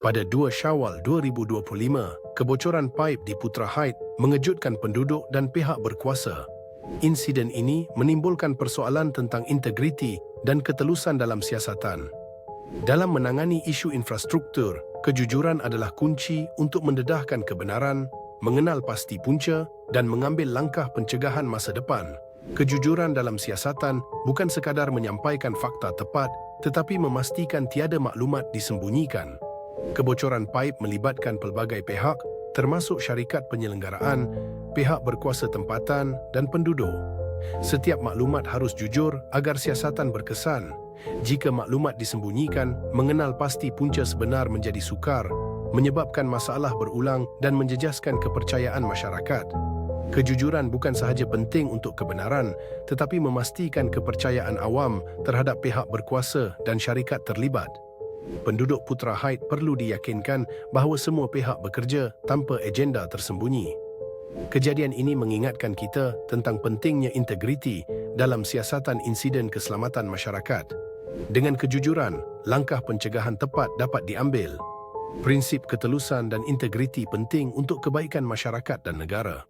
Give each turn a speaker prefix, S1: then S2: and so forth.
S1: Pada 2 Syawal 2025, kebocoran paip di Putra Height mengejutkan penduduk dan pihak berkuasa. Insiden ini menimbulkan persoalan tentang integriti dan ketelusan dalam siasatan. Dalam menangani isu infrastruktur, kejujuran adalah kunci untuk mendedahkan kebenaran, mengenal pasti punca dan mengambil langkah pencegahan masa depan. Kejujuran dalam siasatan bukan sekadar menyampaikan fakta tepat tetapi memastikan tiada maklumat disembunyikan. Kebocoran paip melibatkan pelbagai pihak termasuk syarikat penyelenggaraan, pihak berkuasa tempatan dan penduduk. Setiap maklumat harus jujur agar siasatan berkesan. Jika maklumat disembunyikan, mengenal pasti punca sebenar menjadi sukar, menyebabkan masalah berulang dan menjejaskan kepercayaan masyarakat. Kejujuran bukan sahaja penting untuk kebenaran, tetapi memastikan kepercayaan awam terhadap pihak berkuasa dan syarikat terlibat. Penduduk Putra Height perlu diyakinkan bahawa semua pihak bekerja tanpa agenda tersembunyi. Kejadian ini mengingatkan kita tentang pentingnya integriti dalam siasatan insiden keselamatan masyarakat. Dengan kejujuran, langkah pencegahan tepat dapat diambil. Prinsip ketelusan dan integriti penting untuk kebaikan masyarakat dan negara.